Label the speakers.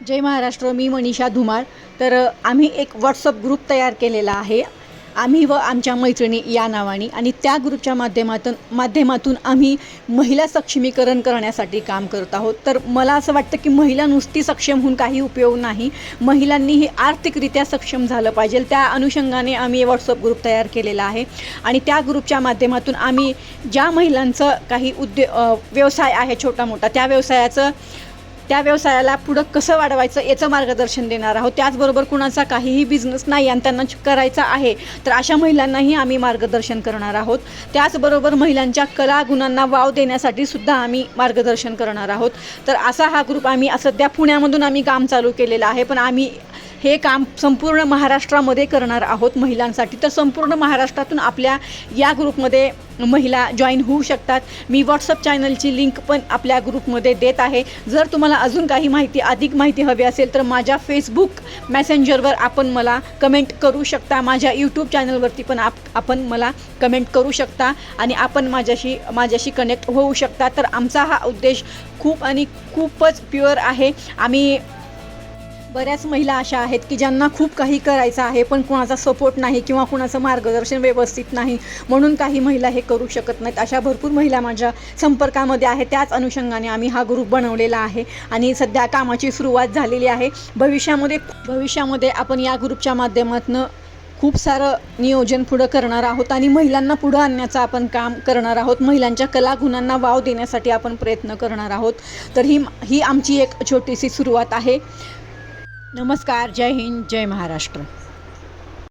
Speaker 1: जय महाराष्ट्र मी मनीषा धुमाळ. तर आम्ही एक व्हॉट्सअप ग्रुप तयार केलेला आहे. आम्ही व आमच्या मैत्रिणी या नावाने आणि त्या ग्रुपच्या माध्यमातून माध्यमातून आम्ही महिला सक्षमीकरण करण्यासाठी काम करत आहोत. तर मला असं वाटतं की महिला नुसती सक्षम होऊन काही उपयोग नाही. महिलांनी हे आर्थिकरित्या सक्षम झालं पाहिजे. त्या अनुषंगाने आम्ही व्हॉट्सअप ग्रुप तयार केलेला आहे. आणि त्या ग्रुपच्या माध्यमातून आम्ही ज्या महिलांचं काही उद्यो व्यवसाय आहे छोटा मोठा त्या व्यवसायाचं त्या व्यवसायाला पुढं कसं वाढवायचं याचं मार्गदर्शन देणार आहोत. त्याचबरोबर कुणाचा काहीही बिझनेस नाही आणि त्यांना करायचा आहे तर अशा महिलांनाही आम्ही मार्गदर्शन करणार आहोत. त्याचबरोबर महिलांच्या कला गुणांना वाव देण्यासाठी सुद्धा आम्ही मार्गदर्शन करणार आहोत. तर असा हा ग्रुप आम्ही सध्या पुण्यामधून आम्ही काम चालू केलेलं आहे. पण आम्ही हे काम संपूर्ण महाराष्ट्रामध्ये करणार आहोत महिलांसाठी. तर संपूर्ण महाराष्ट्रातून आपल्या या ग्रुपमध्ये महिला जॉईन होऊ शकतात. मी व्हॉट्सअप चॅनलची लिंक पण आपल्या ग्रुपमध्ये देत आहे. जर तुम्हाला अजून काही माहिती अधिक माहिती हवी असेल तर माझ्या फेसबुक मॅसेंजरवर आपण मला कमेंट करू शकता. माझ्या यूट्यूब चॅनलवरती पण आप आपण मला कमेंट करू शकता आणि आपण माझ्याशी माझ्याशी कनेक्ट होऊ शकता. तर आमचा हा उद्देश खूप आणि खूपच प्युअर आहे. आम्ही बऱ्याच महिला अशा आहेत की ज्यांना खूप काही करायचं आहे पण कुणाचा सपोर्ट नाही किंवा कुणाचं मार्गदर्शन व्यवस्थित नाही म्हणून काही महिला हे करू शकत नाहीत. अशा भरपूर महिला माझ्या संपर्कामध्ये आहे त्याच अनुषंगाने आम्ही हा ग्रुप बनवलेला आहे आणि सध्या कामाची सुरुवात झालेली आहे. भविष्यामध्ये भविष्यामध्ये आपण या ग्रुपच्या माध्यमातून खूप सारं नियोजन पुढं करणार आहोत आणि महिलांना पुढं आणण्याचं आपण काम करणार आहोत. महिलांच्या कलागुणांना वाव देण्यासाठी आपण प्रयत्न करणार आहोत. तर ही ही आमची एक छोटीशी सुरुवात आहे. नमस्कार जय हिंद जय महाराष्ट्र.